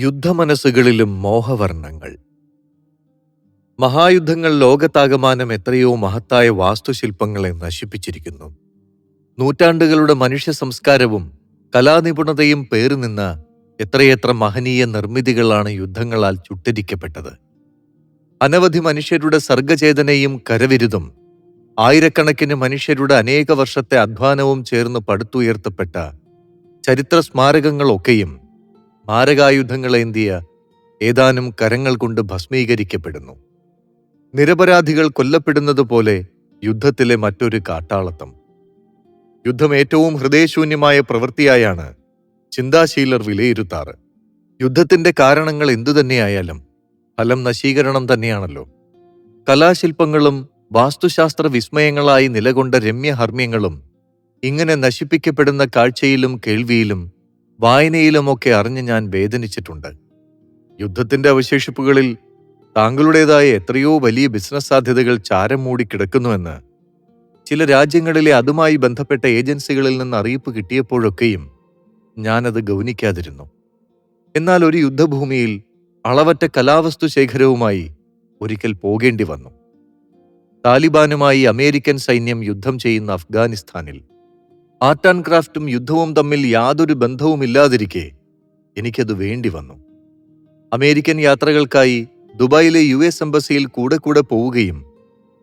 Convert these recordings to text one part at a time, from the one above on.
യുദ്ധമനസ്സുകളിലും മോഹവർണങ്ങൾ. മഹായുദ്ധങ്ങൾ ലോകത്താകമാനം എത്രയോ മഹത്തായ വാസ്തുശില്പങ്ങളെ നശിപ്പിച്ചിരിക്കുന്നു. നൂറ്റാണ്ടുകളുടെ മനുഷ്യ സംസ്കാരവും കലാനിപുണതയും പേറുനിന്ന എത്രയെത്ര മഹനീയ നിർമ്മിതികളാണ് യുദ്ധങ്ങളാൽ ചുട്ടരിക്കപ്പെട്ടത്. അനവധി മനുഷ്യരുടെ സർഗചേതനയും കരവിരുതും ആയിരക്കണക്കിന് മനുഷ്യരുടെ അനേക വർഷത്തെ അധ്വാനവും ചേർന്ന് പടുത്തുയർത്തപ്പെട്ട ചരിത്ര സ്മാരകങ്ങളൊക്കെയും മാരകായുധങ്ങളേന്തിയ ഏതാനും കരങ്ങൾ കൊണ്ട് ഭസ്മീകരിക്കപ്പെടുന്നു. നിരപരാധികൾ കൊല്ലപ്പെടുന്നതുപോലെ യുദ്ധത്തിലെ മറ്റൊരു കാട്ടാളത്തം യുദ്ധം ഏറ്റവും ഹൃദയശൂന്യമായ പ്രവൃത്തിയായാണ് ചിന്താശീലർ വിലയിരുത്താറ് യുദ്ധത്തിന്റെ കാരണങ്ങൾ എന്തുതന്നെയായാലും ഫലം നശീകരണം തന്നെയാണല്ലോ. കലാശില്പങ്ങളും വാസ്തുശാസ്ത്ര വിസ്മയങ്ങളായി നിലകൊണ്ട രമ്യഹർമ്മ്യങ്ങളും ഇങ്ങനെ നശിപ്പിക്കപ്പെടുന്ന കാഴ്ചയിലും കേൾവിയിലും വായനയിലുമൊക്കെ അറിഞ്ഞ് ഞാൻ വേദനിച്ചിട്ടുണ്ട്. യുദ്ധത്തിന്റെ അവശേഷിപ്പുകളിൽ താങ്കളുടേതായ എത്രയോ വലിയ ബിസിനസ് സാധ്യതകൾ ചാരം മൂടി കിടക്കുന്നുവെന്ന് ചില രാജ്യങ്ങളിലെ അതുമായി ബന്ധപ്പെട്ട ഏജൻസികളിൽ നിന്ന് അറിയിപ്പ് കിട്ടിയപ്പോഴൊക്കെയും ഞാനത് ഗൗനിക്കാതിരുന്നു. എന്നാൽ ഒരു യുദ്ധഭൂമിയിൽ അളവറ്റ കലാവസ്തു ശേഖരവുമായി ഒരിക്കൽ പോകേണ്ടി വന്നു താലിബാനുമായി അമേരിക്കൻ സൈന്യം യുദ്ധം ചെയ്യുന്ന അഫ്ഗാനിസ്ഥാനിൽ ആർട്ട് ആൻഡ് ക്രാഫ്റ്റും യുദ്ധവും തമ്മിൽ യാതൊരു ബന്ധവുമില്ലാതിരിക്കെ എനിക്കത് വേണ്ടി വന്നു അമേരിക്കൻ യാത്രകൾക്കായി ദുബായിലെ യു എസ് എംബസിയിൽ കൂടെ കൂടെ പോവുകയും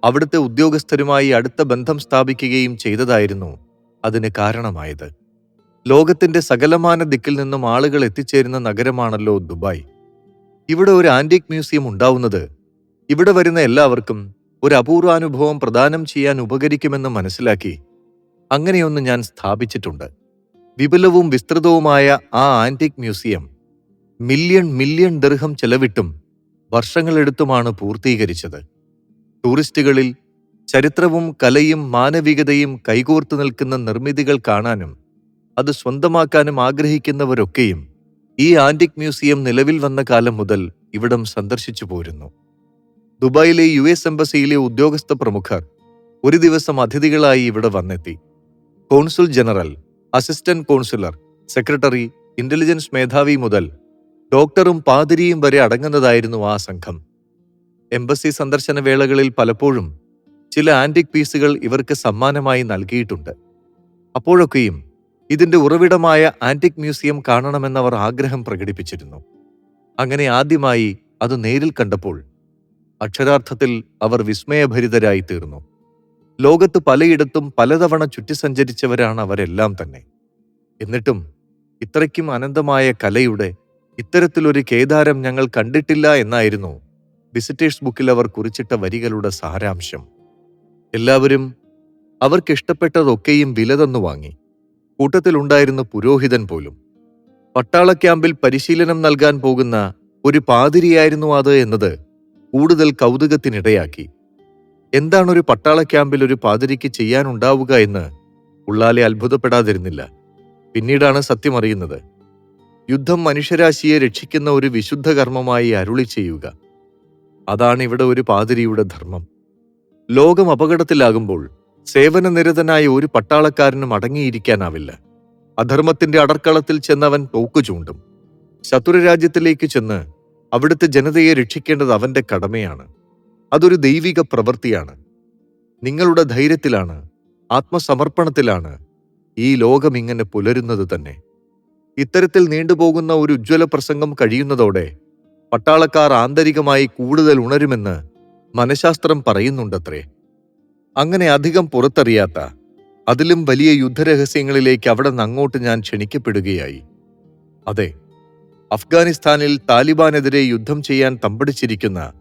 അവിടുത്തെ ഉദ്യോഗസ്ഥരുമായി അടുത്ത ബന്ധം സ്ഥാപിക്കുകയും ചെയ്തതായിരുന്നു അതിന് കാരണമായത്. ലോകത്തിന്റെ സകലമാന ദിക്കിൽ നിന്നും ആളുകൾ എത്തിച്ചേരുന്ന നഗരമാണല്ലോ ദുബായ്. ഇവിടെ ഒരു ആന്റിക് മ്യൂസിയം ഉണ്ടാവുന്നത് ഇവിടെ വരുന്ന എല്ലാവർക്കും ഒരു അപൂർവാനുഭവം പ്രദാനം ചെയ്യാൻ ഉപകരിക്കുമെന്ന് മനസ്സിലാക്കി അങ്ങനെയൊന്ന് ഞാൻ സ്ഥാപിച്ചിട്ടുണ്ട്. വിപുലവും വിസ്തൃതവുമായ ആ ആന്റിക് മ്യൂസിയം മില്യൺ മില്യൺ ദർഹം ചെലവിട്ടും വർഷങ്ങളെടുത്തുമാണ് പൂർത്തീകരിച്ചത്. ടൂറിസ്റ്റുകളിൽ ചരിത്രവും കലയും മാനവികതയും കൈകോർത്തു നിൽക്കുന്ന നിർമ്മിതികൾ കാണാനും അത് സ്വന്തമാക്കാനും ആഗ്രഹിക്കുന്നവരൊക്കെയും ഈ ആന്റിക് മ്യൂസിയം നിലവിൽ വന്ന കാലം മുതൽ ഇവിടം സന്ദർശിച്ചു പോരുന്നു. ദുബായിലെ യു എസ് എംബസിയിലെ ഉദ്യോഗസ്ഥ പ്രമുഖർ ഒരു ദിവസം അതിഥികളായി ഇവിടെ വന്നെത്തി. Consul general assistant consular secretary intelligence മേധാവി മുതൽ ഡോക്ടറും പാതിരിയും വരെ അടങ്ങുന്നതായിരുന്നു ആ സംഘം. എംബസി സന്ദർശന വേളകളിൽ പലപ്പോഴും ചില ആന്റിക് പീസുകൾ ഇവർക്ക് സമ്മാനമായി നൽകിയിട്ടുണ്ട്. അപ്പോഴൊക്കെയും ഇതിന്റെ ഉറവിടമായ ആന്റിക് മ്യൂസിയം കാണണമെന്നവർ ആഗ്രഹം പ്രകടിപ്പിച്ചിരുന്നു. അങ്ങനെ ആദ്യമായി അത് നേരിൽ കണ്ടപ്പോൾ അക്ഷരാർത്ഥത്തിൽ അവർ വിസ്മയഭരിതരായി തീർന്നു ലോകത്ത് പലയിടത്തും പലതവണ ചുറ്റി സഞ്ചരിച്ചവരാണ് അവരെല്ലാം തന്നെ. എന്നിട്ടും ഇത്രയ്ക്കും അനന്തമായ കലയുടെ ഇത്തരത്തിലൊരു കേദാരം ഞങ്ങൾ കണ്ടിട്ടില്ല എന്നായിരുന്നു വിസിറ്റേഴ്സ് ബുക്കിൽ അവർ കുറിച്ചിട്ട വരികളുടെ സാരാംശം. എല്ലാവരും അവർക്കിഷ്ടപ്പെട്ടതൊക്കെയും വില തന്നു വാങ്ങി. കൂട്ടത്തിലുണ്ടായിരുന്ന പുരോഹിതൻ പോലും. പട്ടാള ക്യാമ്പിൽ പരിശീലനം നൽകാൻ പോകുന്ന ഒരു പാതിരിയായിരുന്നു അത് എന്നത് കൂടുതൽ കൗതുകത്തിനിടയാക്കി. എന്താണ് ഒരു പട്ടാള ക്യാമ്പിൽ ഒരു പാതിരിക്ക് ചെയ്യാനുണ്ടാവുക എന്ന് ഉള്ളാലെ അത്ഭുതപ്പെടാതിരുന്നില്ല. പിന്നീടാണ് സത്യം അറിയുന്നത് യുദ്ധം മനുഷ്യരാശിയെ രക്ഷിക്കുന്ന ഒരു വിശുദ്ധ കർമ്മമായി അരുളി ചെയ്യുക. അതാണ് ഇവിടെ ഒരു പാതിരിയുടെ ധർമ്മം. ലോകം അപകടത്തിലാകുമ്പോൾ സേവനനിരതനായ ഒരു പട്ടാളക്കാരനും അടങ്ങിയിരിക്കാനാവില്ല. അധർമ്മത്തിന്റെ അടർക്കളത്തിൽ ചെന്നവൻ തോക്കു ചൂണ്ടും ശത്രുരാജ്യത്തിലേക്ക് ചെന്ന് അവിടുത്തെ ജനതയെ രക്ഷിക്കേണ്ടത് അവന്റെ കടമയാണ്. അതൊരു ദൈവിക പ്രവൃത്തിയാണ്. നിങ്ങളുടെ ധൈര്യത്തിലാണ് ആത്മസമർപ്പണത്തിലാണ് ഈ ലോകം ഇങ്ങനെ പുലരുന്നത് തന്നെ. ഇത്തരത്തിൽ നീണ്ടുപോകുന്ന ഒരു ഉജ്ജ്വല പ്രസംഗം കഴിയുന്നതോടെ പട്ടാളക്കാർ ആന്തരികമായി കൂടുതൽ ഉണരുമെന്ന് മനഃശാസ്ത്രം പറയുന്നുണ്ടത്രേ. അങ്ങനെ അധികം പുറത്തറിയാത്ത അതിലും വലിയ യുദ്ധരഹസ്യങ്ങളിലേക്ക് അവിടെ അങ്ങോട്ട് ഞാൻ ക്ഷണിക്കപ്പെടുകയായി. അതെ അഫ്ഗാനിസ്ഥാനിൽ താലിബാനെതിരെ യുദ്ധം ചെയ്യാൻ തമ്പടിച്ചിരിക്കുന്ന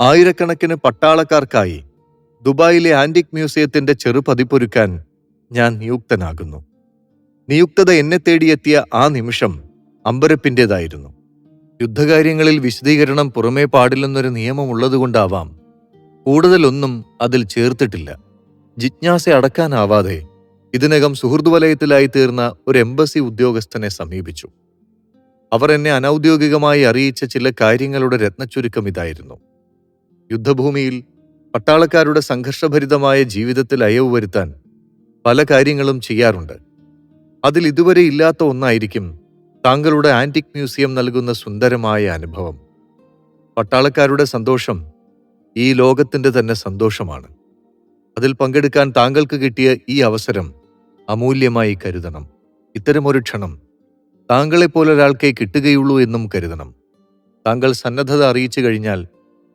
ആയിരക്കണക്കിന് പട്ടാളക്കാർക്കായി ദുബായിലെ ആന്റിക് മ്യൂസിയത്തിന്റെ ചെറുപതിപ്പൊരുക്കാൻ ഞാൻ നിയുക്തനാകുന്നു. നിയുക്തത എന്നെ തേടിയെത്തിയ ആ നിമിഷം അമ്പരപ്പിന്റെതായിരുന്നു യുദ്ധകാര്യങ്ങളിൽ വിശദീകരണം പുറമേ പാടില്ലെന്നൊരു നിയമമുള്ളതുകൊണ്ടാവാം കൂടുതലൊന്നും അതിൽ ചേർത്തിട്ടില്ല. ജിജ്ഞാസ അടക്കാനാവാതെ ഇതിനകം സുഹൃദ്വലയത്തിലായി തീർന്ന ഒരു എംബസി ഉദ്യോഗസ്ഥനെ സമീപിച്ചു. അവർ എന്നെ അനൗദ്യോഗികമായി അറിയിച്ച ചില കാര്യങ്ങളുടെ രത്നച്ചുരുക്കം ഇതായിരുന്നു. യുദ്ധഭൂമിയിൽ പട്ടാളക്കാരുടെ സംഘർഷഭരിതമായ ജീവിതത്തിൽ അയവ് വരുത്താൻ പല കാര്യങ്ങളും ചെയ്യാറുണ്ട്. അതിൽ ഇതുവരെ ഇല്ലാത്ത ഒന്നായിരിക്കും താങ്കളുടെ ആന്റിക് മ്യൂസിയം നൽകുന്ന സുന്ദരമായ അനുഭവം. പട്ടാളക്കാരുടെ സന്തോഷം ഈ ലോകത്തിന്റെ തന്നെ സന്തോഷമാണ്. അതിൽ പങ്കെടുക്കാൻ താങ്കൾക്ക് കിട്ടിയ ഈ അവസരം അമൂല്യമായി കരുതണം. ഇത്തരമൊരു ക്ഷണം താങ്കളെപ്പോലൊരാൾക്കേ കിട്ടുകയുള്ളൂ എന്നും കരുതണം. താങ്കൾ സന്നദ്ധത അറിയിച്ചു കഴിഞ്ഞാൽ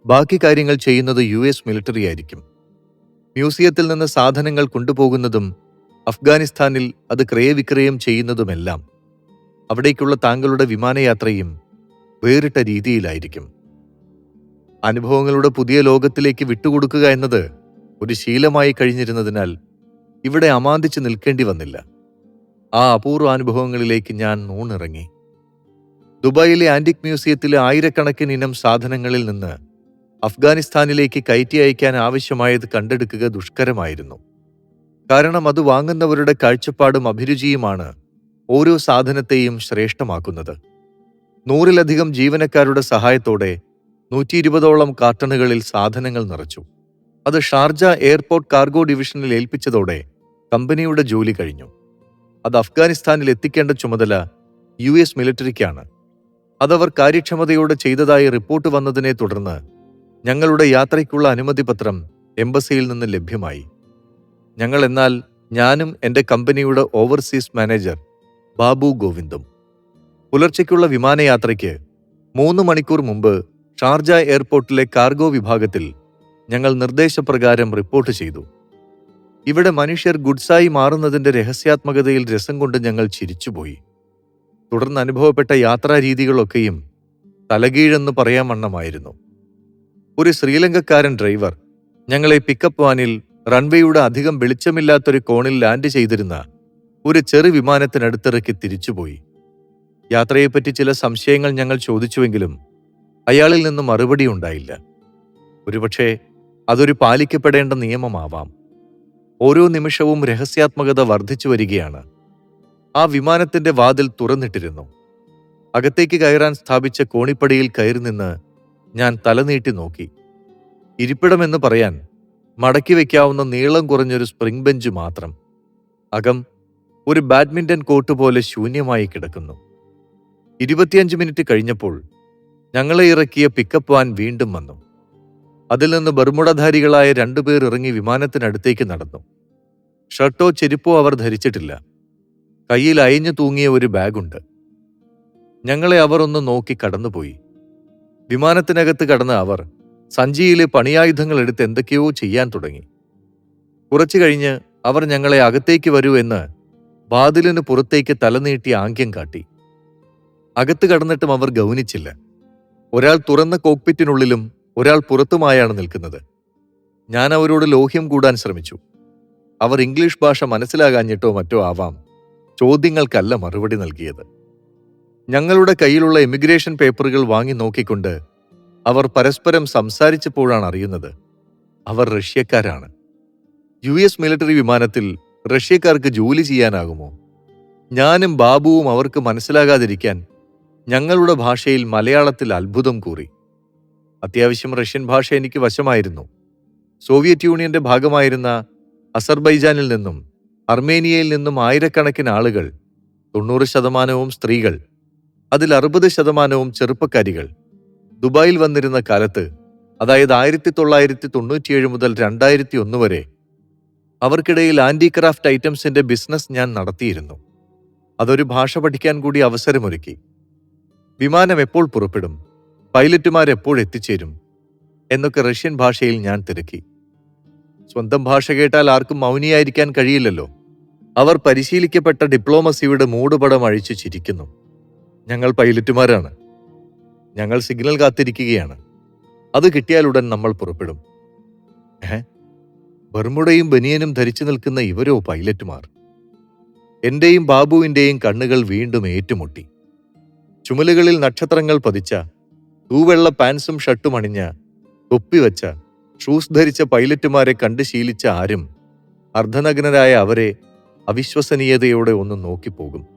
ബാക്കി കാര്യങ്ങൾ ചെയ്യുന്നത് യു എസ് മിലിറ്ററി ആയിരിക്കും. മ്യൂസിയത്തിൽ നിന്ന് സാധനങ്ങൾ കൊണ്ടുപോകുന്നതും അഫ്ഗാനിസ്ഥാനിൽ അത് ക്രയവിക്രയം ചെയ്യുന്നതുമെല്ലാം അവിടേക്കുള്ള താങ്കളുടെ വിമാനയാത്രയും വേറിട്ട രീതിയിലായിരിക്കും. അനുഭവങ്ങളുടെ പുതിയ ലോകത്തിലേക്ക് വിട്ടുകൊടുക്കുക എന്നത് ഒരു ശീലമായി കഴിഞ്ഞിരുന്നതിനാൽ ഇവിടെ അമാന്തിച്ച് നിൽക്കേണ്ടി വന്നില്ല. ആ അപൂർവ അനുഭവങ്ങളിലേക്ക് ഞാൻ നൂണിറങ്ങി ദുബായിലെ ആന്റിക് മ്യൂസിയത്തിലെ ആയിരക്കണക്കിന് ഇനം സാധനങ്ങളിൽ നിന്ന് അഫ്ഗാനിസ്ഥാനിലേക്ക് കയറ്റി അയക്കാൻ ആവശ്യമായത് കണ്ടെടുക്കുക ദുഷ്കരമായിരുന്നു. കാരണം അത് വാങ്ങുന്നവരുടെ കാഴ്ചപ്പാടും അഭിരുചിയുമാണ് ഓരോ സാധനത്തെയും ശ്രേഷ്ഠമാക്കുന്നത്. നൂറിലധികം ജീവനക്കാരുടെ സഹായത്തോടെ നൂറ്റി ഇരുപതോളം കാർട്ടണുകളിൽ സാധനങ്ങൾ നിറച്ചു. അത് ഷാർജ എയർപോർട്ട് കാർഗോ ഡിവിഷനിൽ ഏൽപ്പിച്ചതോടെ കമ്പനിയുടെ ജോലി കഴിഞ്ഞു. അത് അഫ്ഗാനിസ്ഥാനിൽ എത്തിക്കേണ്ട ചുമതല യു എസ് മിലിറ്ററിക്കാണ്. അതവർ കാര്യക്ഷമതയോടെ ചെയ്തതായി റിപ്പോർട്ട് വന്നതിനെ തുടർന്ന് ഞങ്ങളുടെ യാത്രയ്ക്കുള്ള അനുമതി പത്രം എംബസിയിൽ നിന്ന് ലഭ്യമായി. ഞങ്ങൾ എന്നാൽ ഞാനും എന്റെ കമ്പനിയുടെ ഓവർസീസ് മാനേജർ ബാബു ഗോവിന്ദും. പുലർച്ചയ്ക്കുള്ള വിമാനയാത്രയ്ക്ക് മൂന്ന് മണിക്കൂർ മുമ്പ് ഷാർജ എയർപോർട്ടിലെ കാർഗോ വിഭാഗത്തിൽ ഞങ്ങൾ നിർദ്ദേശപ്രകാരം റിപ്പോർട്ട് ചെയ്തു. ഇവിടെ മനുഷ്യർ ഗുഡ്സായി മാറുന്നതിന്റെ രഹസ്യാത്മകതയിൽ രസം കൊണ്ട് ഞങ്ങൾ ചിരിച്ചുപോയി. തുടർന്ന് അനുഭവപ്പെട്ട യാത്രാരീതികളൊക്കെയും തലകീഴെന്ന് പറയാൻ വണ്ണമായിരുന്നു. ഒരു ശ്രീലങ്കക്കാരൻ ഡ്രൈവർ ഞങ്ങളെ പിക്കപ്പ് വാനിൽ റൺവേയുടെ അധികം വെളിച്ചമില്ലാത്തൊരു കോണിൽ ലാൻഡ് ചെയ്തിരുന്ന ഒരു ചെറു വിമാനത്തിനടുത്തിറക്കി തിരിച്ചുപോയി. യാത്രയെപ്പറ്റി ചില സംശയങ്ങൾ ഞങ്ങൾ ചോദിച്ചുവെങ്കിലും അയാളിൽ നിന്ന് മറുപടി ഉണ്ടായില്ല. ഒരുപക്ഷെ അതൊരു പാലിക്കപ്പെടേണ്ട നിയമമാവാം. ഓരോ നിമിഷവും രഹസ്യാത്മകത വർദ്ധിച്ചു വരികയാണ്. ആ വിമാനത്തിന്റെ വാതിൽ തുറന്നിട്ടിരുന്നു. അകത്തേക്ക് കയറാൻ സ്ഥാപിച്ച കോണിപ്പടിയിൽ കയറി നിന്ന് ഞാൻ തലനീട്ടി നോക്കി. ഇരിപ്പിടമെന്ന് പറയാൻ മടക്കി വയ്ക്കാവുന്ന നീളം കുറഞ്ഞൊരു സ്പ്രിംഗ് ബെഞ്ച് മാത്രം. അകം ഒരു ബാഡ്മിന്റൺ കോർട്ട് പോലെ ശൂന്യമായി കിടക്കുന്നു. ഇരുപത്തിയഞ്ച് മിനിറ്റ് കഴിഞ്ഞപ്പോൾ ഞങ്ങളെ ഇറക്കിയ പിക്കപ്പ് വാൻ വീണ്ടും വന്നു. അതിൽ നിന്ന് ബർമുടധാരികളായ രണ്ടുപേർ ഇറങ്ങി വിമാനത്തിനടുത്തേക്ക് നടന്നു. ഷർട്ടോ ചെരുപ്പോ അവർ ധരിച്ചിട്ടില്ല. കയ്യിൽ അയഞ്ഞു തൂങ്ങിയ ഒരു ബാഗുണ്ട്. ഞങ്ങളെ അവർ ഒന്ന് നോക്കി കടന്നുപോയി. വിമാനത്തിനകത്ത് കടന്ന അവർ സഞ്ചിയിലെ പണിയായുധങ്ങൾ എടുത്ത് എന്തൊക്കെയോ ചെയ്യാൻ തുടങ്ങി. കുറച്ചു കഴിഞ്ഞ് അവർ ഞങ്ങളെ അകത്തേക്ക് വരൂ എന്ന് വാതിലിന് പുറത്തേക്ക് തലനീട്ടി ആംഗ്യം കാട്ടി. അകത്ത് കടന്നിട്ടും അവർ ഗൗനിച്ചില്ല. ഒരാൾ തുറന്ന കോക്പിറ്റിനുള്ളിലും ഒരാൾ പുറത്തുമായാണ് നിൽക്കുന്നത്. ഞാൻ അവരോട് ലോഹ്യം കൂടാൻ ശ്രമിച്ചു. അവർ ഇംഗ്ലീഷ് ഭാഷ മനസ്സിലാകാഞ്ഞിട്ടോ മറ്റോ ആവാം. ചോദ്യങ്ങൾക്കല്ല മറുപടി നൽകിയത്. ഞങ്ങളുടെ കയ്യിലുള്ള എമിഗ്രേഷൻ പേപ്പറുകൾ വാങ്ങി നോക്കിക്കൊണ്ട് അവർ പരസ്പരം സംസാരിച്ചപ്പോഴാണ് അറിയുന്നത്. അവർ റഷ്യക്കാരാണ്. യു എസ് മിലിറ്ററി വിമാനത്തിൽ റഷ്യക്കാർക്ക് ജോലി ചെയ്യാനാകുമോ? ഞാനും ബാബുവും അവർക്ക് മനസ്സിലാകാതിരിക്കാൻ ഞങ്ങളുടെ ഭാഷയിൽ മലയാളത്തിൽ അത്ഭുതം കൂറി. അത്യാവശ്യം റഷ്യൻ ഭാഷ എനിക്ക് വശമായിരുന്നു. സോവിയറ്റ് യൂണിയന്റെ ഭാഗമായിരുന്ന അസർബൈജാനിൽ നിന്നും അർമേനിയയിൽ നിന്നും ആയിരക്കണക്കിന് ആളുകൾ തൊണ്ണൂറ് ശതമാനവും സ്ത്രീകൾ അതിൽ അറുപത് ശതമാനവും ചെറുപ്പക്കാരികൾ. ദുബായിൽ വന്നിരുന്ന കാലത്ത് അതായത് ആയിരത്തി തൊള്ളായിരത്തി തൊണ്ണൂറ്റിയേഴ് മുതൽ രണ്ടായിരത്തി ഒന്ന് വരെ അവർക്കിടയിൽ ആന്റിക്രാഫ്റ്റ് ഐറ്റംസിന്റെ ബിസിനസ് ഞാൻ നടത്തിയിരുന്നു. അതൊരു ഭാഷ പഠിക്കാൻ കൂടി അവസരമൊരുക്കി. വിമാനം എപ്പോൾ പുറപ്പെടും പൈലറ്റുമാർ എപ്പോൾ എത്തിച്ചേരും എന്നൊക്കെ റഷ്യൻ ഭാഷയിൽ ഞാൻ തിരക്കി. സ്വന്തം ഭാഷ കേട്ടാൽ ആർക്കും മൗനിയായിരിക്കാൻ കഴിയില്ലല്ലോ. അവർ പരിശീലിക്കപ്പെട്ട ഡിപ്ലോമസിയുടെ മൂടുപടം അഴിച്ചു ചിരിക്കുന്നു. ഞങ്ങൾ പൈലറ്റുമാരാണ്. ഞങ്ങൾ സിഗ്നൽ കാത്തിരിക്കുകയാണ്. അത് കിട്ടിയാലുടൻ നമ്മൾ പുറപ്പെടും. ഏ ബർമുടയും ബനിയനും ധരിച്ചു നിൽക്കുന്ന ഇവരോ പൈലറ്റുമാർ? എന്റെയും ബാബുവിന്റെയും കണ്ണുകൾ വീണ്ടും ഏറ്റുമുട്ടി. ചുമലുകളിൽ നക്ഷത്രങ്ങൾ പതിച്ച തൂവെള്ള പാൻസും ഷർട്ടും അണിഞ്ഞ തൊപ്പിവച്ച ഷൂസ് ധരിച്ച പൈലറ്റുമാരെ കണ്ട് ശീലിച്ച ആരും അർദ്ധനഗ്നരായ അവരെ അവിശ്വസനീയതയോടെ ഒന്ന് നോക്കിപ്പോകും.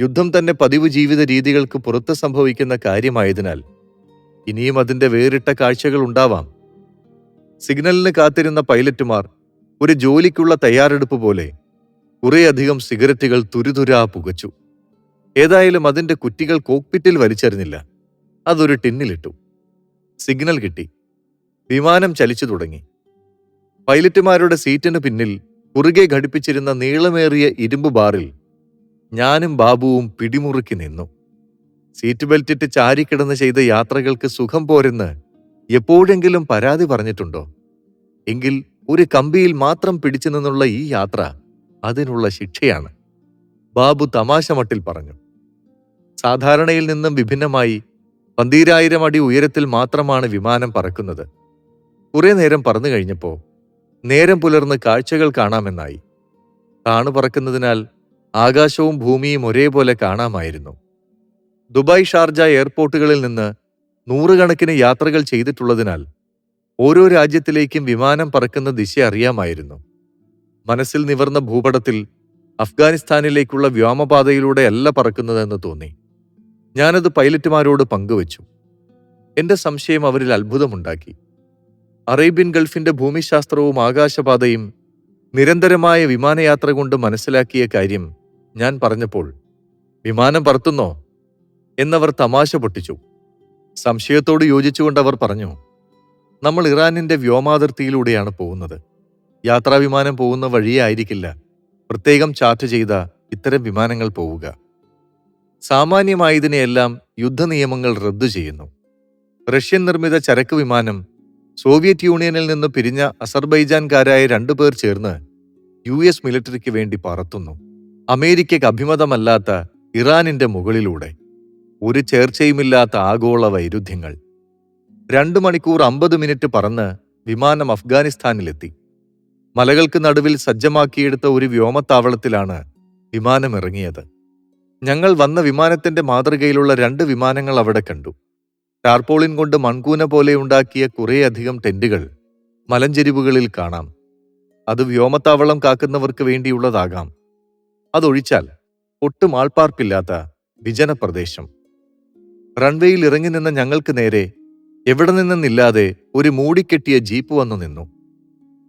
യുദ്ധം തന്നെ പതിവ് ജീവിത രീതികൾക്ക് പുറത്ത് സംഭവിക്കുന്ന കാര്യമായതിനാൽ ഇനിയും അതിന്റെ വേറിട്ട കാഴ്ചകൾ ഉണ്ടാവാം. സിഗ്നലിന് കാത്തിരുന്ന പൈലറ്റുമാർ ഒരു ജോലിക്കുള്ള തയ്യാറെടുപ്പ് പോലെ കുറേയധികം സിഗരറ്റുകൾ തുരുതുരാ പുകച്ചു. ഏതായാലും അതിന്റെ കുറ്റികൾ കോക്പിറ്റിൽ വലിച്ചെറിഞ്ഞില്ല. അതൊരു ടിന്നിലിട്ടു. സിഗ്നൽ കിട്ടി. വിമാനം ചലിച്ചു തുടങ്ങി. പൈലറ്റുമാരുടെ സീറ്റിന് പിന്നിൽ കുറുകെ ഘടിപ്പിച്ചിരുന്ന നീളമേറിയ ഇരുമ്പ് ബാറിൽ ഞാനും ബാബുവും പിടിമുറുക്കി നിന്നു. സീറ്റ് ബെൽറ്റിട്ട് ചാരിക്കിടന്ന് ചെയ്ത യാത്രകൾക്ക് സുഖം പോരെന്ന് എപ്പോഴെങ്കിലും പരാതി പറഞ്ഞിട്ടുണ്ടോ? എങ്കിൽ ഒരു കമ്പിയിൽ മാത്രം പിടിച്ചു നിന്നുള്ള ഈ യാത്ര അതിനുള്ള ശിക്ഷയാണ്. ബാബു തമാശ മട്ടിൽ പറഞ്ഞു. സാധാരണയിൽ നിന്നും വിഭിന്നമായി പന്തീരായിരം അടി ഉയരത്തിൽ മാത്രമാണ് വിമാനം പറക്കുന്നത്. കുറേ നേരം പറന്നു കഴിഞ്ഞപ്പോൾ നേരം പുലർന്ന് കാഴ്ചകൾ കാണാമെന്നായി. താണു പറക്കുന്നതിനാൽ ആകാശവും ഭൂമിയും ഒരേപോലെ കാണാമായിരുന്നു. ദുബായ് ഷാർജ എയർപോർട്ടുകളിൽ നിന്ന് നൂറുകണക്കിന് യാത്രകൾ ചെയ്തിട്ടുള്ളതിനാൽ ഓരോ രാജ്യത്തിലേക്കും വിമാനം പറക്കുന്ന ദിശ അറിയാമായിരുന്നു. മനസ്സിൽ നിവർന്ന ഭൂപടത്തിൽ അഫ്ഗാനിസ്ഥാനിലേക്കുള്ള വ്യോമപാതയിലൂടെ അല്ല പറക്കുന്നതെന്ന് തോന്നി. ഞാനത് പൈലറ്റുമാരോട് പങ്കുവച്ചു. എന്റെ സംശയം അവരിൽ അത്ഭുതമുണ്ടാക്കി. അറേബ്യൻ ഗൾഫിന്റെ ഭൂമിശാസ്ത്രവും ആകാശപാതയും നിരന്തരമായ വിമാനയാത്ര കൊണ്ട് മനസ്സിലാക്കിയ കാര്യം ഞാൻ പറഞ്ഞപ്പോൾ വിമാനം പറത്തുന്നോ? എന്നവർ തമാശ പൊട്ടിച്ചു. സംശയത്തോട് യോജിച്ചുകൊണ്ട് അവർ പറഞ്ഞു നമ്മൾ ഇറാനിന്റെ വ്യോമാതിർത്തിയിലൂടെയാണ് പോകുന്നത്. യാത്രാവിമാനം പോകുന്ന വഴിയേ ആയിരിക്കില്ല പ്രത്യേകം ചാർട്ട് ചെയ്ത ഇത്തരം വിമാനങ്ങൾ പോവുക. സാമാന്യമായതിനെയെല്ലാം യുദ്ധനിയമങ്ങൾ റദ്ദു ചെയ്യുന്നു. റഷ്യൻ നിർമ്മിത ചരക്ക് വിമാനം സോവിയറ്റ് യൂണിയനിൽ നിന്ന് പിരിഞ്ഞ അസർബൈജാൻകാരായ രണ്ടുപേർ ചേർന്ന് യു എസ് മിലിറ്ററിക്ക് വേണ്ടി പറത്തുന്നു. അമേരിക്കയ്ക്ക് അഭിമതമല്ലാത്ത ഇറാനിന്റെ മുകളിലൂടെ ഒരു ചേർച്ചയുമില്ലാത്ത ആഗോള വൈരുദ്ധ്യങ്ങൾ രണ്ടു മണിക്കൂർ അമ്പത് മിനിറ്റ് പറന്ന് വിമാനം അഫ്ഗാനിസ്ഥാനിലെത്തി. മലകൾക്ക് നടുവിൽ സജ്ജമാക്കിയെടുത്ത ഒരു വ്യോമത്താവളത്തിലാണ് വിമാനമിറങ്ങിയത്. ഞങ്ങൾ വന്ന വിമാനത്തിന്റെ മാതൃകയിലുള്ള രണ്ട് വിമാനങ്ങൾ അവിടെ കണ്ടു. ടാർപോളിൻ കൊണ്ട് മൺകൂന പോലെ ഉണ്ടാക്കിയ കുറേയധികം ടെന്റുകൾ മലഞ്ചെരിവുകളിൽ കാണാം. അത് വ്യോമത്താവളം കാക്കുന്നവർക്ക് വേണ്ടിയുള്ളതാകാം. അതൊഴിച്ചാൽ ഒട്ടും ആൾപ്പാർപ്പില്ലാത്ത വിജനപ്രദേശം. റൺവേയിൽ ഇറങ്ങി നിന്ന ഞങ്ങൾക്ക് നേരെ എവിടെ നിന്നെന്നില്ലാതെ ഒരു മൂടിക്കെട്ടിയ ജീപ്പ് വന്നു നിന്നു.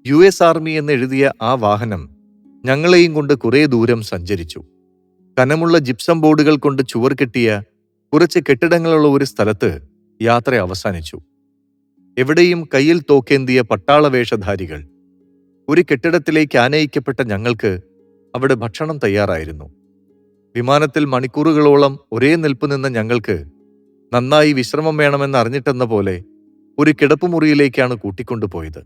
യു എസ് ആർമി എന്നെഴുതിയ ആ വാഹനം ഞങ്ങളെയും കൊണ്ട് കുറേ ദൂരം സഞ്ചരിച്ചു. കനമുള്ള ജിപ്സം ബോർഡുകൾ കൊണ്ട് ചുവർ കെട്ടിയ കുറച്ച് കെട്ടിടങ്ങളുള്ള ഒരു സ്ഥലത്ത് യാത്ര അവസാനിച്ചു. എവിടെയും കയ്യിൽ തോക്കേന്തിയ പട്ടാളവേഷധാരികൾ. ഒരു കെട്ടിടത്തിലേക്ക് ആനയിക്കപ്പെട്ട ഞങ്ങൾക്ക് അവിടെ ഭക്ഷണം തയ്യാറായിരുന്നു. വിമാനത്തിൽ മണിക്കൂറുകളോളം ഒരേ നിൽപ്പ് നിന്ന ഞങ്ങൾക്ക് നന്നായി വിശ്രമം വേണമെന്ന് അറിഞ്ഞിട്ടെന്ന പോലെ ഒരു കിടപ്പുമുറിയിലേക്കാണ് കൂട്ടിക്കൊണ്ടുപോയത്.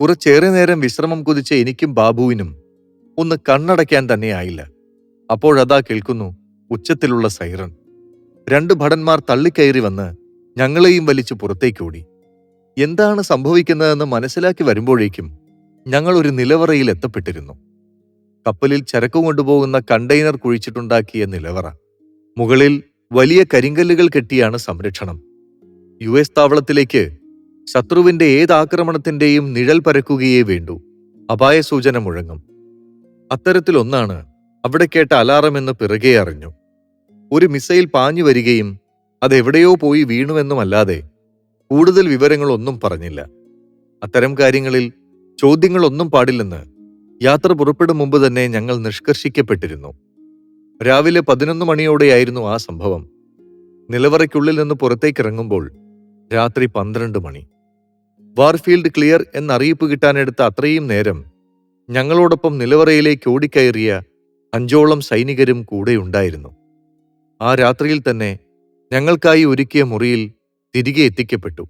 കുറച്ചേറെ നേരം വിശ്രമം കുതിച്ച എനിക്കും ബാബുവിനും ഒന്ന് കണ്ണടയ്ക്കാൻ തന്നെയായില്ല അപ്പോഴതാ കേൾക്കുന്നു ഉച്ചത്തിലുള്ള സൈറൺ. രണ്ട് ഭടന്മാർ തള്ളിക്കയറി വന്ന് ഞങ്ങളെയും വലിച്ചു പുറത്തേക്കോടി എന്താണ് സംഭവിക്കുന്നതെന്ന് മനസ്സിലാക്കി വരുമ്പോഴേക്കും ഞങ്ങൾ ഒരു നിലവറയിൽ എത്തപ്പെട്ടിരുന്നു. കപ്പലിൽ ചരക്ക് കൊണ്ടുപോകുന്ന കണ്ടെയ്നർ കുഴിച്ചിട്ടുണ്ടാക്കിയ നിലവറ. മുകളിൽ വലിയ കരിങ്കല്ലുകൾ കെട്ടിയാണ് സംരക്ഷണം. യു എസ് താവളത്തിലേക്ക് ശത്രുവിന്റെ ഏത് ആക്രമണത്തിന്റെയും നിഴൽ പരക്കുകയേ വേണ്ടൂ. അപായ സൂചന മുഴങ്ങും. അത്തരത്തിലൊന്നാണ് അവിടെ കേട്ട അലാറം എന്ന് പിറകെ അറിഞ്ഞു. ഒരു മിസൈൽ പാഞ്ഞു വരികയും അതെവിടെയോ പോയി വീണുവെന്നുമല്ലാതെ കൂടുതൽ വിവരങ്ങളൊന്നും പറഞ്ഞില്ല. അത്തരം കാര്യങ്ങളിൽ ചോദ്യങ്ങളൊന്നും പാടില്ലെന്ന് യാത്ര പുറപ്പെടും മുമ്പ് തന്നെ ഞങ്ങൾ നിഷ്കർഷിക്കപ്പെട്ടിരുന്നു. രാവിലെ പതിനൊന്ന് മണിയോടെയായിരുന്നു ആ സംഭവം. നിലവറയ്ക്കുള്ളിൽ നിന്ന് പുറത്തേക്കിറങ്ങുമ്പോൾ രാത്രി പന്ത്രണ്ട് മണി. വാർഫീൽഡ് ക്ലിയർ എന്നറിയിപ്പ് കിട്ടാനെടുത്ത അത്രയും നേരം ഞങ്ങളോടൊപ്പം നിലവറയിലേക്ക് ഓടിക്കയറിയ അഞ്ചോളം സൈനികരും കൂടെയുണ്ടായിരുന്നു ആ രാത്രിയിൽ തന്നെ ഞങ്ങൾക്കായി ഒരുക്കിയ മുറിയിൽ തിരികെ എത്തിക്കപ്പെട്ടു.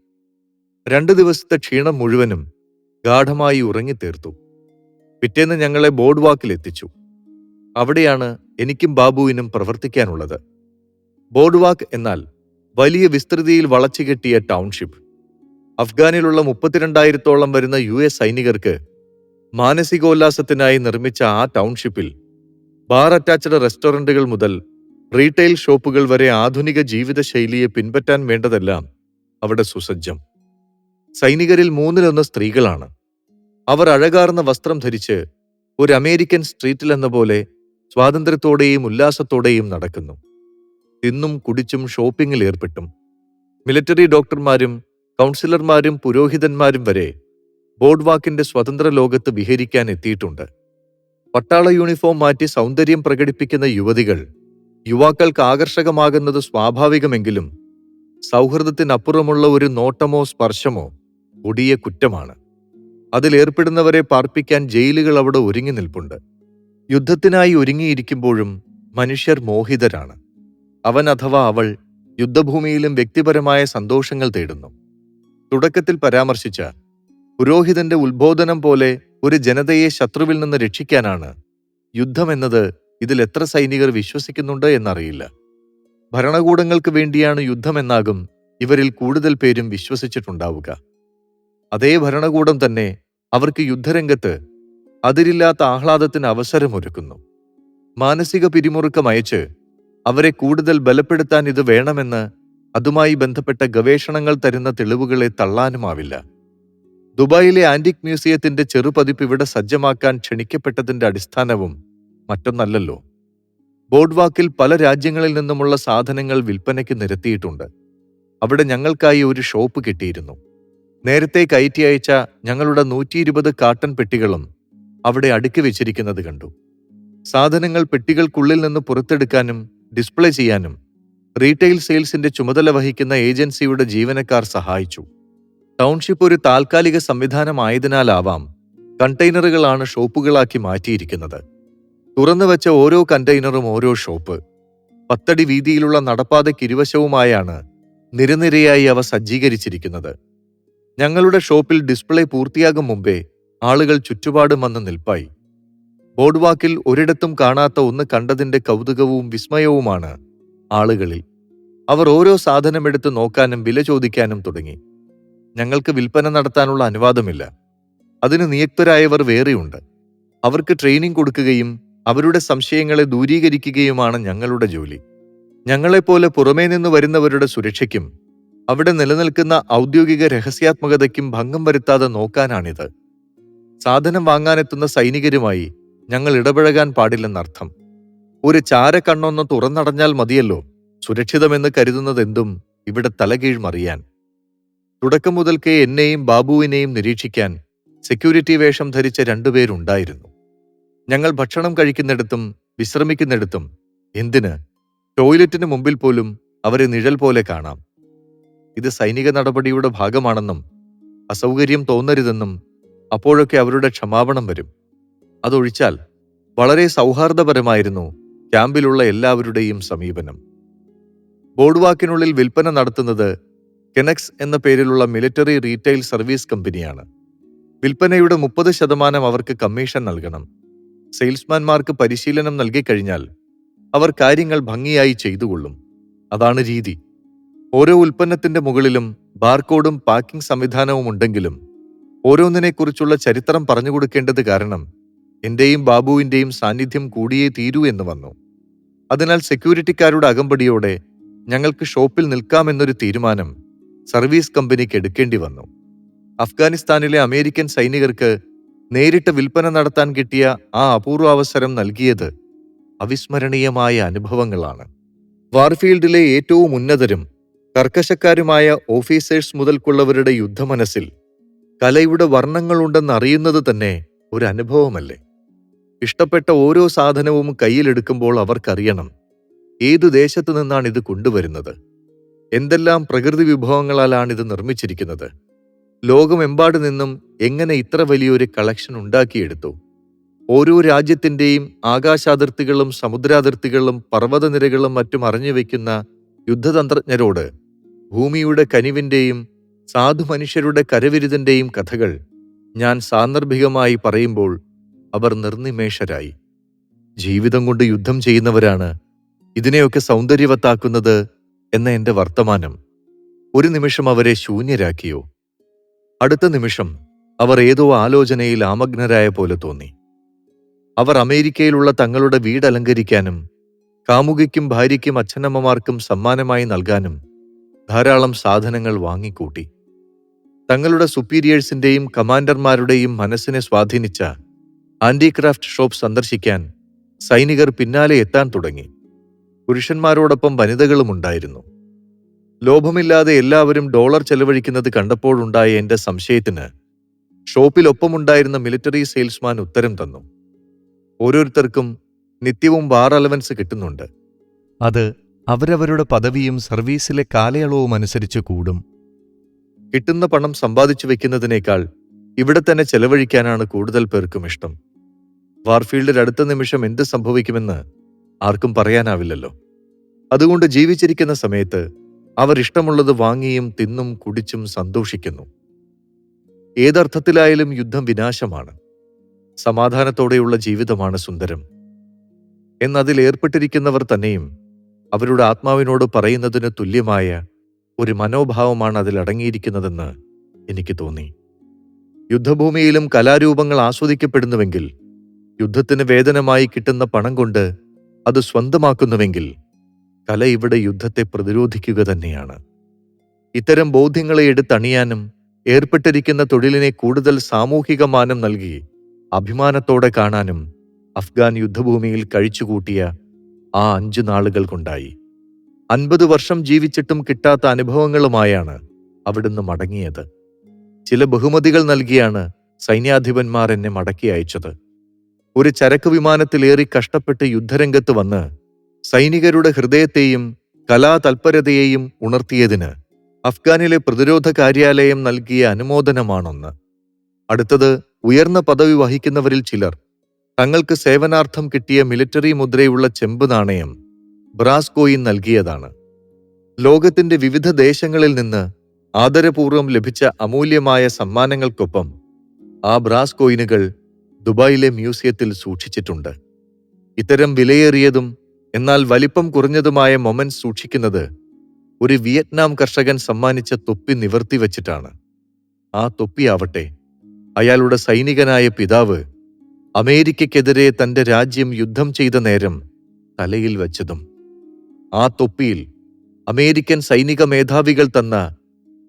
രണ്ട് ദിവസത്തെ ക്ഷീണം മുഴുവനും ഗാഠമായി ഉറങ്ങിത്തീർത്തു. പിറ്റേന്ന് ഞങ്ങളെ ബോർഡ് വാക്കിൽ എത്തിച്ചു അവിടെയാണ് എനിക്കും ബാബുവിനും പ്രവർത്തിക്കാനുള്ളത്. ബോർഡ് വാക്ക് എന്നാൽ വലിയ വിസ്തൃതിയിൽ വളച്ചുകെട്ടിയ ടൗൺഷിപ്പ്. അഫ്ഗാനിലുള്ള മുപ്പത്തിരണ്ടായിരത്തോളം വരുന്ന യു എസ് സൈനികർക്ക് മാനസികോല്ലാസത്തിനായി നിർമ്മിച്ച ആ ടൗൺഷിപ്പിൽ ബാർ അറ്റാച്ച്ഡ് റെസ്റ്റോറന്റുകൾ മുതൽ റീറ്റെയിൽ ഷോപ്പുകൾ വരെ ആധുനിക ജീവിതശൈലിയെ പിൻപറ്റാൻ വേണ്ടതെല്ലാം അവിടെ സുസജ്ജം. സൈനികരിൽ മൂന്നിലൊന്ന് സ്ത്രീകളാണ്. അവർ അഴകാർന്ന വസ്ത്രം ധരിച്ച് ഒരു അമേരിക്കൻ സ്ട്രീറ്റിൽ എന്ന പോലെ സ്വാതന്ത്ര്യത്തോടെയും ഉല്ലാസത്തോടെയും നടക്കുന്നു. തിന്നും കുടിച്ചും ഷോപ്പിംഗിൽ ഏർപ്പെട്ടും. മിലിറ്ററി ഡോക്ടർമാരും കൗൺസിലർമാരും പുരോഹിതന്മാരും വരെ ബോർഡ് വാക്കിന്റെ സ്വതന്ത്ര ലോകത്ത് വിഹരിക്കാൻ എത്തിയിട്ടുണ്ട്. പട്ടാള യൂണിഫോം മാറ്റി സൗന്ദര്യം പ്രകടിപ്പിക്കുന്ന യുവതികൾ യുവാക്കൾക്ക് ആകർഷകമാകുന്നത് സ്വാഭാവികമെങ്കിലും സൗഹൃദത്തിനപ്പുറമുള്ള ഒരു നോട്ടമോ സ്പർശമോ കൊടിയ കുറ്റമാണ്. അതിലേർപ്പെടുന്നവരെ പാർപ്പിക്കാൻ ജയിലുകൾ അവിടെ ഒരുങ്ങി നിൽപ്പുണ്ട്. യുദ്ധത്തിനായി ഒരുങ്ങിയിരിക്കുമ്പോഴും മനുഷ്യർ മോഹിതരാണ്. അവൻ അഥവാ അവൾ യുദ്ധഭൂമിയിലും വ്യക്തിപരമായ സന്തോഷങ്ങൾ തേടുന്നു. തുടക്കത്തിൽ പരാമർശിച്ച പുരോഹിതന്റെ ഉത്ബോധനം പോലെ ഒരു ജനതയെ ശത്രുവിൽ നിന്ന് രക്ഷിക്കാനാണ് യുദ്ധമെന്നത് ഇതിൽ എത്ര സൈനികർ വിശ്വസിക്കുന്നുണ്ട് എന്നറിയില്ല. ഭരണകൂടങ്ങൾക്ക് വേണ്ടിയാണ് യുദ്ധമെന്നാകും ഇവരിൽ കൂടുതൽ പേരും വിശ്വസിച്ചിട്ടുണ്ടാവുക. അതേ ഭരണകൂടം തന്നെ അവർക്ക് യുദ്ധരംഗത്ത് അതിരില്ലാത്ത ആഹ്ലാദത്തിന് അവസരമൊരുക്കുന്നു. മാനസിക പിരിമുറുക്കം അയച്ച് അവരെ കൂടുതൽ ബലപ്പെടുത്താൻ ഇത് വേണമെന്ന് അതുമായി ബന്ധപ്പെട്ട ഗവേഷണങ്ങൾ തരുന്ന തെളിവുകളെ തള്ളാനുമാവില്ല. ദുബായിലെ ആന്റിക് മ്യൂസിയത്തിന്റെ ചെറുപതിപ്പ് ഇവിടെ സജ്ജമാക്കാൻ ക്ഷണിക്കപ്പെട്ടതിന്റെ അടിസ്ഥാനവും മറ്റൊന്നല്ലല്ലോ. ബോർഡ് വാക്കിൽ പല രാജ്യങ്ങളിൽ നിന്നുമുള്ള സാധനങ്ങൾ വിൽപ്പനയ്ക്ക് നിരത്തിയിട്ടുണ്ട്. അവിടെ ഞങ്ങൾക്കായി ഒരു ഷോപ്പ് കിട്ടിയിരുന്നു. നേരത്തെ കയറ്റി അയച്ച ഞങ്ങളുടെ നൂറ്റി ഇരുപത് കാട്ടൺ പെട്ടികളും അവിടെ അടുക്കി വെച്ചിരിക്കുന്നത് കണ്ടു. സാധനങ്ങൾ പെട്ടികൾക്കുള്ളിൽ നിന്ന് പുറത്തെടുക്കാനും ഡിസ്പ്ലേ ചെയ്യാനും റീറ്റെയിൽ സെയിൽസിന്റെ ചുമതല വഹിക്കുന്ന ഏജൻസിയുടെ ജീവനക്കാർ സഹായിച്ചു. ടൗൺഷിപ്പ് ഒരു താൽക്കാലിക സംവിധാനമായതിനാലാവാം കണ്ടെയ്നറുകളാണ് ഷോപ്പുകളാക്കി മാറ്റിയിരിക്കുന്നത്. തുറന്നു വെച്ച ഓരോ കണ്ടെയ്നറും ഓരോ ഷോപ്പ്. പത്തടി വീതിയിലുള്ള നടപ്പാതയ്ക്കിരുവശവുമായാണ് നിരനിരയായി അവ സജ്ജീകരിച്ചിരിക്കുന്നത്. ഞങ്ങളുടെ ഷോപ്പിൽ ഡിസ്പ്ലേ പൂർത്തിയാകും മുമ്പേ ആളുകൾ ചുറ്റുപാടും വന്ന് നിൽപ്പായി. ബോർഡ് വാക്കിൽ ഒരിടത്തും കാണാത്ത ഒന്ന് കണ്ടതിന്റെ കൗതുകവും വിസ്മയവുമാണ് ആളുകളിൽ. അവർ ഓരോ സാധനമെടുത്ത് നോക്കാനും വില ചോദിക്കാനും തുടങ്ങി. ഞങ്ങൾക്ക് വിൽപ്പന നടത്താനുള്ള അനുവാദമില്ല. അതിന് നിയുക്തരായവർ വേറെയുണ്ട്. അവർക്ക് ട്രെയിനിങ് കൊടുക്കുകയും അവരുടെ സംശയങ്ങളെ ദൂരീകരിക്കുകയുമാണ് ഞങ്ങളുടെ ജോലി. ഞങ്ങളെപ്പോലെ പുറമേ നിന്ന് വരുന്നവരുടെ സുരക്ഷയ്ക്കും അവിടെ നിലനിൽക്കുന്ന ഔദ്യോഗിക രഹസ്യാത്മകതയ്ക്കും ഭംഗം വരുത്താതെ നോക്കാനാണിത്. സാധനം വാങ്ങാനെത്തുന്ന സൈനികരുമായി ഞങ്ങൾ ഇടപഴകാൻ പാടില്ലെന്നർത്ഥം. ഒരു ചാര ചാരക്കണ്ണൊന്ന് തുറന്നടഞ്ഞാൽ മതിയല്ലോ സുരക്ഷിതമെന്ന് കരുതുന്നതെന്തും ഇവിടെ തലകീഴ്മറിയാൻ തുടക്കം മുതൽക്കേ എന്നെയും ബാബുവിനെയും നിരീക്ഷിക്കാൻ സെക്യൂരിറ്റി വേഷം ധരിച്ച രണ്ടുപേരുണ്ടായിരുന്നു. ഞങ്ങൾ ഭക്ഷണം കഴിക്കുന്നിടത്തും വിശ്രമിക്കുന്നിടത്തും എന്തിന്? ടോയ്ലറ്റിന് മുമ്പിൽ പോലും അവരെ നിഴൽ പോലെ കാണാം. ഇത് സൈനിക നടപടിയുടെ ഭാഗമാണെന്നും അസൗകര്യം തോന്നരുതെന്നും അപ്പോഴൊക്കെ അവരുടെ ക്ഷമാപണം വരും. അതൊഴിച്ചാൽ വളരെ സൗഹാർദ്ദപരമായിരുന്നു ക്യാമ്പിലുള്ള എല്ലാവരുടെയും സമീപനം. ബോർഡ് വാക്കിനുള്ളിൽ വിൽപ്പന നടത്തുന്നത് കെനക്സ് എന്ന പേരിലുള്ള മിലിറ്ററി റീറ്റെയിൽ സർവീസ് കമ്പനിയാണ്. വിൽപ്പനയുടെ മുപ്പത് ശതമാനം അവർക്ക് കമ്മീഷൻ നൽകണം. സെയിൽസ്മാൻമാർക്ക് പരിശീലനം നൽകിക്കഴിഞ്ഞാൽ അവർ കാര്യങ്ങൾ ഭംഗിയായി ചെയ്തുകൊള്ളും. അതാണ് രീതി. ഓരോ ഉൽപ്പന്നത്തിന്റെ മുകളിലും ബാർകോഡും പാക്കിംഗ് സംവിധാനവും ഉണ്ടെങ്കിലും ഓരോന്നിനെക്കുറിച്ചുള്ള ചരിത്രം പറഞ്ഞു പറഞ്ഞുകൊടുക്കേണ്ടത് കാരണം എന്റെയും ബാബുവിന്റെയും സാന്നിധ്യം കൂടിയേ തീരൂ എന്ന് വന്നു. അതിനാൽ സെക്യൂരിറ്റിക്കാരുടെ അകമ്പടിയോടെ ഞങ്ങൾക്ക് ഷോപ്പിൽ നിൽക്കാമെന്നൊരു തീരുമാനം സർവീസ് കമ്പനിക്ക് എടുക്കേണ്ടി വന്നു. അഫ്ഗാനിസ്ഥാനിലെ അമേരിക്കൻ സൈനികർക്ക് നേരിട്ട് വിൽപ്പന നടത്താൻ കിട്ടിയ ആ അപൂർവ അവസരം നൽകിയത് അവിസ്മരണീയമായ അനുഭവങ്ങളാണ്. വാർഫീൽഡിലെ ഏറ്റവും ഉന്നതരും കർക്കശക്കാരുമായ ഓഫീസേഴ്സ് മുതൽക്കുള്ളവരുടെ യുദ്ധമനസ്സിൽ കലയുടെ വർണങ്ങളുണ്ടെന്നറിയുന്നത് തന്നെ ഒരു അനുഭവമല്ലേ ഇഷ്ടപ്പെട്ട ഓരോ സാധനവും കയ്യിലെടുക്കുമ്പോൾ അവർക്കറിയണം ഏതു ദേശത്തു നിന്നാണ് ഇത് കൊണ്ടുവരുന്നത്? എന്തെല്ലാം പ്രകൃതി വിഭവങ്ങളാലാണ് ഇത് നിർമ്മിച്ചിരിക്കുന്നത്? ലോകമെമ്പാടു നിന്നും എങ്ങനെ ഇത്ര വലിയൊരു കളക്ഷൻ ഉണ്ടാക്കിയെടുത്തു? ഓരോ രാജ്യത്തിന്റെയും ആകാശാതിർത്തികളും സമുദ്രാതിർത്തികളും പർവതനിരകളും മറ്റും അറിഞ്ഞുവെക്കുന്ന യുദ്ധതന്ത്രജ്ഞരോട് ഭൂമിയുടെ കനിവിന്റെയും സാധു മനുഷ്യരുടെ കരവിരുതിന്റെയും കഥകൾ ഞാൻ സാന്ദർഭികമായി പറയുമ്പോൾ അവർ നിർനിമേഷരായി. ജീവിതം കൊണ്ട് യുദ്ധം ചെയ്യുന്നവരാണ് ഇതിനെയൊക്കെ സൗന്ദര്യവത്താക്കുന്നത് എന്ന എന്റെ വർത്തമാനം. ഒരു നിമിഷം അവരെ ശൂന്യരാക്കിയോ? അടുത്ത നിമിഷം അവർ ഏതോ ആലോചനയിൽ ആമഗ്നരായ പോലെ തോന്നി. അവർ അമേരിക്കയിലുള്ള തങ്ങളുടെ വീട് അലങ്കരിക്കാനും കാമുകിക്കും ഭാര്യയ്ക്കും അച്ഛനമ്മമാർക്കും സമ്മാനമായി നൽകാനും ധാരാളം സാധനങ്ങൾ വാങ്ങിക്കൂട്ടി. തങ്ങളുടെ സുപ്പീരിയേഴ്സിന്റെയും കമാൻഡർമാരുടെയും മനസ്സിനെ സ്വാധീനിച്ച ആന്റിക്രാഫ്റ്റ് ഷോപ്പ് സന്ദർശിക്കാൻ സൈനികർ പിന്നാലെ എത്താൻ തുടങ്ങി. പുരുഷന്മാരോടൊപ്പം വനിതകളും ഉണ്ടായിരുന്നു. ലോഭമില്ലാതെ എല്ലാവരും ഡോളർ ചെലവഴിക്കുന്നത് കണ്ടപ്പോഴുണ്ടായ എന്റെ സംശയത്തിന് ഷോപ്പിലൊപ്പമുണ്ടായിരുന്ന മിലിറ്ററി സെയിൽസ്മാൻ ഉത്തരം തന്നു. ഓരോരുത്തർക്കും നിത്യവും വാർ അലവൻസ് കിട്ടുന്നുണ്ട്. അത് അവരവരുടെ പദവിയും സർവീസിലെ കാലയളവും അനുസരിച്ച് കൂടും. കിട്ടുന്ന പണം സമ്പാദിച്ചു വെക്കുന്നതിനേക്കാൾ ഇവിടെ തന്നെ ചെലവഴിക്കാനാണ് കൂടുതൽ പേർക്കും ഇഷ്ടം. വാർഫീൽഡിൽ അടുത്ത നിമിഷം എന്ത് സംഭവിക്കുമെന്ന് ആർക്കും പറയാനാവില്ലല്ലോ. അതുകൊണ്ട് ജീവിച്ചിരിക്കുന്ന സമയത്ത് അവർ ഇഷ്ടമുള്ളത് വാങ്ങിയും തിന്നും കുടിച്ചും സന്തോഷിക്കുന്നു. ഏതർത്ഥത്തിലായാലും യുദ്ധം വിനാശമാണ്. സമാധാനത്തോടെയുള്ള ജീവിതമാണ് സുന്ദരം. എന്നതിൽ ഏർപ്പെട്ടിരിക്കുന്നവർ തന്നെയും അവരുടെ ആത്മാവിനോട് പറയുന്നതിന് തുല്യമായ ഒരു മനോഭാവമാണ് അതിൽ അടങ്ങിയിരിക്കുന്നതെന്ന് എനിക്ക് തോന്നി. യുദ്ധഭൂമിയിലും കലാരൂപങ്ങൾ ആസ്വദിക്കപ്പെടുന്നുവെങ്കിൽ യുദ്ധത്തിന് വേതനമായി കിട്ടുന്ന പണം കൊണ്ട് അത് സ്വന്തമാക്കുന്നുവെങ്കിൽ കല ഇവിടെ യുദ്ധത്തെ പ്രതിരോധിക്കുക തന്നെയാണ്. ഇത്തരം ബോധ്യങ്ങളെ എടുത്തണിയാനും ഏർപ്പെട്ടിരിക്കുന്ന തൊഴിലിനെ കൂടുതൽ സാമൂഹിക മാനം നൽകി അഭിമാനത്തോടെ കാണാനും അഫ്ഗാൻ യുദ്ധഭൂമിയിൽ കഴിച്ചുകൂട്ടിയ ആ അഞ്ചു നാളുകൾ കൊണ്ടായി. അൻപത് വർഷം ജീവിച്ചിട്ടും കിട്ടാത്ത അനുഭവങ്ങളുമായാണ് അവിടുന്ന് മടങ്ങിയത്. ചില ബഹുമതികൾ നൽകിയാണ് സൈന്യാധിപന്മാർ എന്നെ മടക്കി അയച്ചത്. ഒരു ചരക്ക് വിമാനത്തിലേറി കഷ്ടപ്പെട്ട് യുദ്ധരംഗത്ത് വന്ന് സൈനികരുടെ ഹൃദയത്തെയും കലാതൽപരതയെയും ഉണർത്തിയതിന് അഫ്ഗാനിലെ പ്രതിരോധ കാര്യാലയം നൽകിയ അനുമോദനമാണൊന്ന്. അടുത്തത് ഉയർന്ന പദവി വഹിക്കുന്നവരിൽ ചിലർ. തങ്ങൾക്ക് സേവനാർത്ഥം കിട്ടിയ മിലിറ്ററി മുദ്രയുള്ള ചെമ്പ് നാണയം ബ്രാസ്കോയിൻ നൽകിയതാണ്. ലോകത്തിന്റെ വിവിധ ദേശങ്ങളിൽ നിന്ന് ആദരപൂർവം ലഭിച്ച അമൂല്യമായ സമ്മാനങ്ങൾക്കൊപ്പം ആ ബ്രാസ് കോയിനുകൾ ദുബായിലെ മ്യൂസിയത്തിൽ സൂക്ഷിച്ചിട്ടുണ്ട്. ഇത്തരം വിലയേറിയതും എന്നാൽ വലിപ്പം കുറഞ്ഞതുമായ മൊമെന്റ്സ് സൂക്ഷിക്കുന്നത് ഒരു വിയറ്റ്നാം കർഷകൻ സമ്മാനിച്ച തൊപ്പി നിവർത്തി വച്ചിട്ടാണ്. ആ തൊപ്പിയാവട്ടെ അയാളുടെ സൈനികനായ പിതാവ് അമേരിക്കയ്ക്കെതിരെ തന്റെ രാജ്യം യുദ്ധം ചെയ്ത നേരം തലയിൽ വച്ചതും ആ തൊപ്പിയിൽ അമേരിക്കൻ സൈനിക മേധാവികൾ തന്ന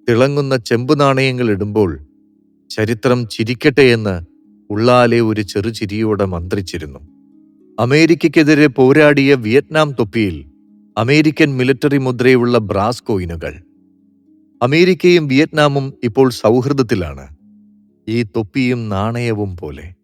തിളങ്ങുന്ന ചെമ്പു നാണയങ്ങൾ ഇടുമ്പോൾ ചരിത്രം ചിരിക്കട്ടെ എന്ന് ഉള്ളാലെ ഒരു ചെറുചിരിയോടെ മന്ത്രിച്ചിരുന്നു. അമേരിക്കയ്ക്കെതിരെ പോരാടിയ വിയറ്റ്നാം തൊപ്പിയിൽ അമേരിക്കൻ മിലിറ്ററി മുദ്രയുള്ള ബ്രാസ് കോയിനുകൾ. അമേരിക്കയും വിയറ്റ്നാമും ഇപ്പോൾ സൗഹൃദത്തിലാണ്. ഈ തൊപ്പിയും നാണയവും പോലെ.